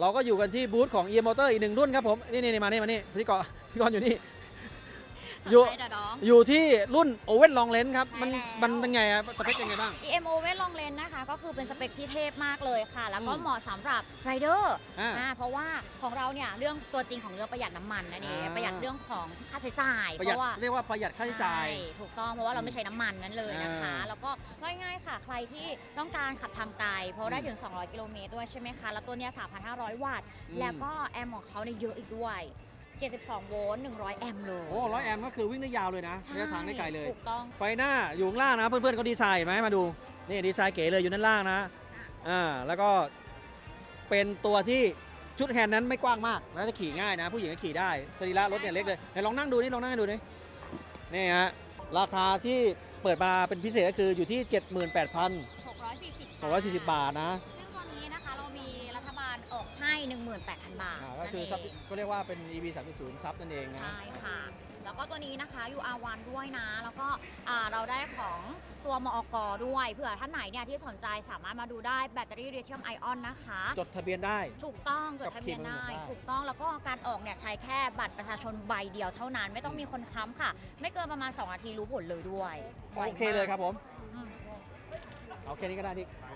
เราก็อยู่กันที่บูธของ e m o t o r อีกหนึ่งรุ่นครับผม นี่นี่มานี่มานี่พี่กอพี่กรณ์อยู่นี่ สนอยู่ ใจเดี๋ยวน้อง อยู่ที่รุ่น Owen Long Lens ครับ มันใช่แล้ว มันเป็นไงอะสเปคยังไงบ้าง EMO เวทลองเลนนะคะ ก็คือเป็นสเปคที่เทพมากเลยค่ะ แล้วก็อืมเหมาะสำหรับไรเดอร์อ่าอ่าเพราะว่าของเราเนี่ยเรื่องตัวจริงของเรื่องประหยัดน้ำมันนั่นเองอ่า ประหยัดเรื่องของค่าใช้จ่ายประเพหยัดราะว่า เรียกว่าประหยัดค่าใช้จ่ายใช่ถูกต้องเพราะว่าเราไม่ใช้น้ำมันนั้นเลยนะคะ อ่าแล้วก็ง่ายๆค่ะ ใครที่ต้องการขับทางไกลเพราะได้ถึง 200 กิโลเมตรด้วยใช่ไหมคะ แล้วตัวเนี้ย3,500 วัตต์ อืม แล้วก็แอมป์ของเขาเนี่ยเยอะอีกด้วย 72 โวลต์ 100 แอมป์เลย โอ้ร้อยแอมป์ก็คือวิ่งได้ยาวเลยนะใช่ระยะทางได้ไกลเลย ถูกต้อง ไฟหน้าอยู่ข้างล่างนะ เพื่อนๆเขาดีไซน์เห็นไหมมาดู นี่ดีไซน์เก๋เลยอยู่ด้านล่างนะอ่าแล้วก็เป็นตัวที่ชุดแฮนด์นั้นไม่กว้างมากแล้วจะขี่ง่ายนะ ผู้หญิงก็ขี่ได้สรีระรถเนี่ยเล็กเลยไหนลองนั่งดูนี่ลองนั่งให้ดูนี่นี่ฮะราคาที่เปิดมาเป็นพิเศษก็คืออยู่ที่ 78,640 640 บาทนะซึ่งตัวนี้นะคะ 18,000 บาทอ่าก็คือซับก็เรียกว่าเป็น EV 3.0ซับนั่นเองนะ ใช่ค่ะ แล้วก็ตัวนี้นะคะ UR1 ด้วยนะ แล้วก็อ่าเราได้ของตัวมอกด้วย เผื่อท่านไหนเนี่ยที่สนใจสามารถมาดูได้แบตเตอรี่เรเทียมไอออนนะคะ จดทะเบียนได้ ถูกต้องจดกับทะเบียนได้เครดิตได้ถูกต้องแล้วก็การออกเนี่ยใช้แค่บัตรประชาชนใบเดียวเท่านั้น ไม่ต้องมีคนค้ำค่ะ ไม่เกินประมาณ2นาทีรู้ผลเลยด้วยไวโอเคเลยครับผม อืมเอาแค่นี้ก็ได้ที่ไ